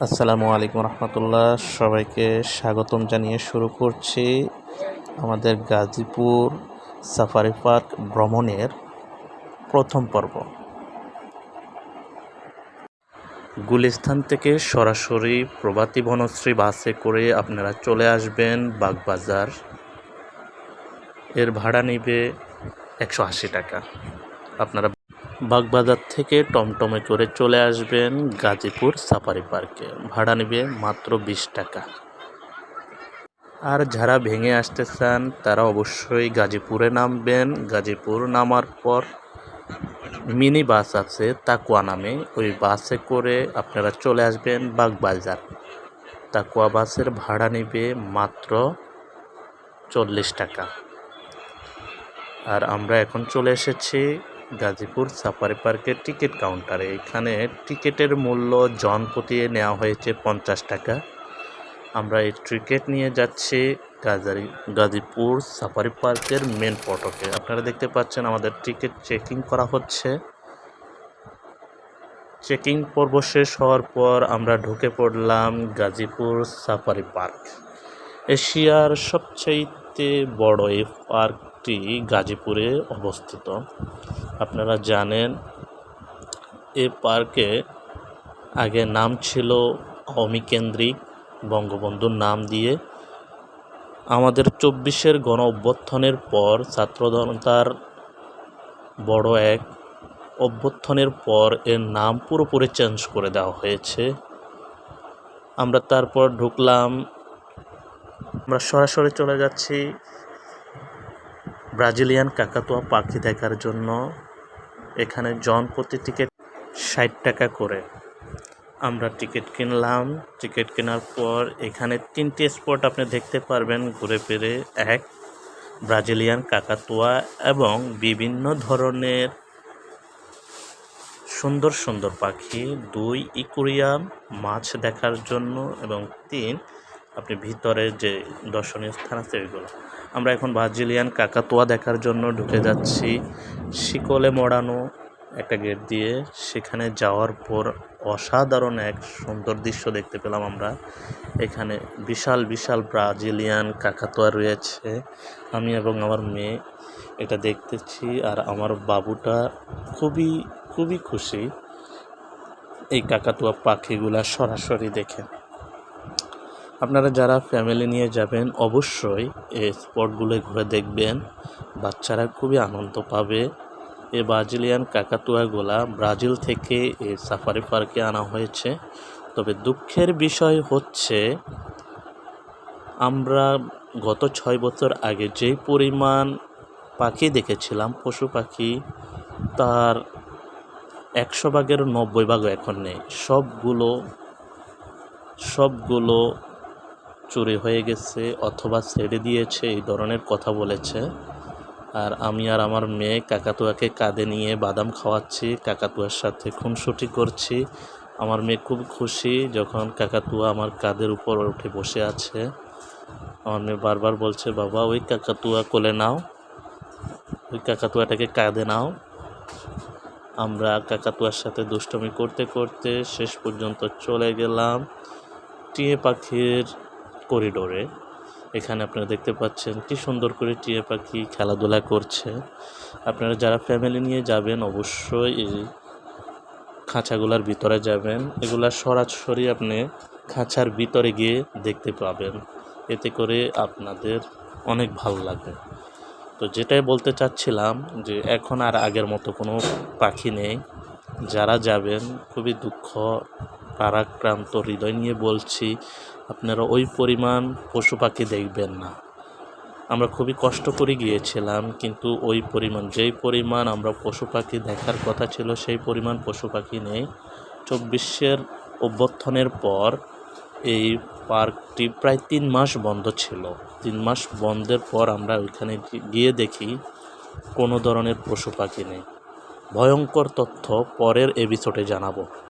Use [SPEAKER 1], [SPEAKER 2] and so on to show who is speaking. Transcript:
[SPEAKER 1] আসসালামু আলাইকুম রহমতুল্লাহ। সবাইকে স্বাগতম জানিয়ে শুরু করছি আমাদের গাজীপুর সাফারি পার্ক ভ্রমণের প্রথম পর্ব। গুলিস্তান থেকে সরাসরি প্রভাতী বনশ্রী বাসে করে আপনারা চলে আসবেন বাগবাজার। এর ভাড়া নেবে একশো আশি টাকা। আপনারা বাগবাজার থেকে টমটমে করে চলে আসবেন গাজীপুর সাফারি পার্কে। ভাড়া নেবে মাত্র বিশ টাকা। আর যারা ভেঙে আসতে চান, তারা অবশ্যই গাজীপুরে নামবেন। গাজীপুর নামার পর মিনি বাস আছে তাকুয়া নামে। ওই বাসে করে আপনারা চলে আসবেন বাগবাজার। তাকুয়া বাসের ভাড়া নেবে মাত্র চল্লিশ টাকা। আর আমরা এখন চলে এসেছি গাজীপুর সাফারি পার্কের টিকিট কাউন্টারে। এখানে টিকিটের মূল্য জন প্রতি নেওয়া হয়েছে পঞ্চাশ টাকা। আমরা এই টিকিট নিয়ে যাচ্ছি গাজারি, গাজীপুর সাফারি পার্কের মেন ফটকে আপনারা দেখতে পাচ্ছেন আমাদের টিকিট চেকিং করা হচ্ছে। চেকিং পর্ব শেষ হওয়ার পর আমরা ঢুকে পড়লাম গাজীপুর সাফারি পার্ক। এশিয়ার সবচাইতে বড় এই পার্কটি গাজীপুরে অবস্থিত। আপনারা জানেন, এ পার্কে আগে নাম ছিল আওয়ামী কেন্দ্রিক বঙ্গবন্ধুর নাম দিয়ে। আমাদের চব্বিশের গণ অভ্যুত্থানের পর ছাত্র জনতার বড় এক অভ্যুত্থানের পর এর নাম পুরোপুরি চেঞ্জ করে দেওয়া হয়েছে। আমরা তারপর ঢুকলাম, আমরা সরাসরি চলে যাচ্ছি ব্রাজিলিয়ান কাকাতুয়া পাখি দেখার জন্য এখানে জন প্রতি টিকিট ষাট টাকা করে। আমরা টিকিট কিনলাম। টিকিট কেনার পর এখানে তিনটি স্পট আপনি দেখতে পারবেন ঘুরে ফিরে। এক, ব্রাজিলিয়ান কাকাতুয়া এবং বিভিন্ন ধরনের সুন্দর সুন্দর পাখি। দুই, ইকুরিয়াম মাছ দেখার জন্য। এবং তিন, আপনি ভিতরে যে দর্শনীয় স্থান আছে ওইগুলো। আমরা এখন ব্রাজিলিয়ান কাকাতুয়া দেখার জন্য ঢুকে যাচ্ছি। শিকলে মোড়ানো একটা গেট দিয়ে। সেখানে যাওয়ার পর অসাধারণ এক সুন্দর দৃশ্য দেখতে পেলাম আমরা। এখানে বিশাল বিশাল ব্রাজিলিয়ান কাকাতোয়া রয়েছে। আমি এবং আমার মেয়ে এটা দেখতেছি আর আমার বাবুটা খুবই খুবই খুশি। এই কাকাতুয়া পাখিগুলা সরাসরি দেখে। আপনারা যারা ফ্যামিলি নিয়ে যাবেন, অবশ্যই এই স্পটগুলো ঘুরে দেখবেন। বাচ্চারা খুবই আনন্দ পাবে। এই ব্রাজিলিয়ান কাকাতুয়াগুলা ব্রাজিল থেকে এই সাফারি পার্কে আনা হয়েছে। তবে দুঃখের বিষয় হচ্ছে, আমরা গত ছয় বছর আগে যেই পরিমাণ পাখি দেখেছিলাম, পশু পাখি, তার একশো ভাগের নব্বই ভাগও এখন নেই। সবগুলো সবগুলো চুরি হয়ে গেছে অথবা ছেড়ে দিয়েছে, এই ধরনের কথা বলেছে। আর আমি আর আমার মেয়ে কাকাতুয়াকে কাঁধে নিয়ে বাদাম খাওয়াচ্ছি, কাকাতুয়ার সাথে খুনসুটি করছি। আমার মেয়ে খুব খুশি যখন কাকাতুয়া আমার কাঁধের উপর উঠে বসে আছে। আমার মেয়ে বারবার বলছে, বাবা, ওই কাকাতুয়া কোলে নাও। ওই কাকাতুয়াটাকে কাঁধে নাও। আমরা কাকাতুয়ার সাথে দুষ্টমি করতে করতে শেষ পর্যন্ত চলে গেলাম। টিয়ে পাখির করিডোরে। এখানে আপনারা দেখতে পাচ্ছেন কি সুন্দর করে টিয়া পাখি খেলাধুলা করছে। আপনারা যারা ফ্যামিলি নিয়ে যাবেন অবশ্যই এই খাঁচাগুলার ভিতরে যাবেন। এগুলা সরাসরি আপনি খাঁচার ভিতরে গিয়ে দেখতে পাবেন। এতে করে আপনাদের অনেক ভালো লাগবে। তো যেটাই বলতে চাচ্ছিলাম যে এখন আর আগের মতো কোনো পাখি নেই। যারা যাবেন খুবই দুঃখ পারাক্রান্ত হৃদয় নিয়ে বলছি, আপনারা ওই পরিমাণ পশু পাখি দেখবেন না। আমরা খুবই কষ্ট করে গিয়েছিলাম, কিন্তু ওই পরিমাণ, যেই পরিমাণ আমরা পশু পাখি দেখার কথা ছিল, সেই পরিমাণ পশু পাখি নেই। চব্বিশের অভ্যর্থনের পর এই পার্কটি প্রায় তিন মাস বন্ধ ছিল। তিন মাস বন্ধের পর আমরা ওইখানে গিয়ে দেখি কোনো ধরনের পশু পাখি নেই। ভয়ঙ্কর তথ্য পরের এপিসোডে জানাব।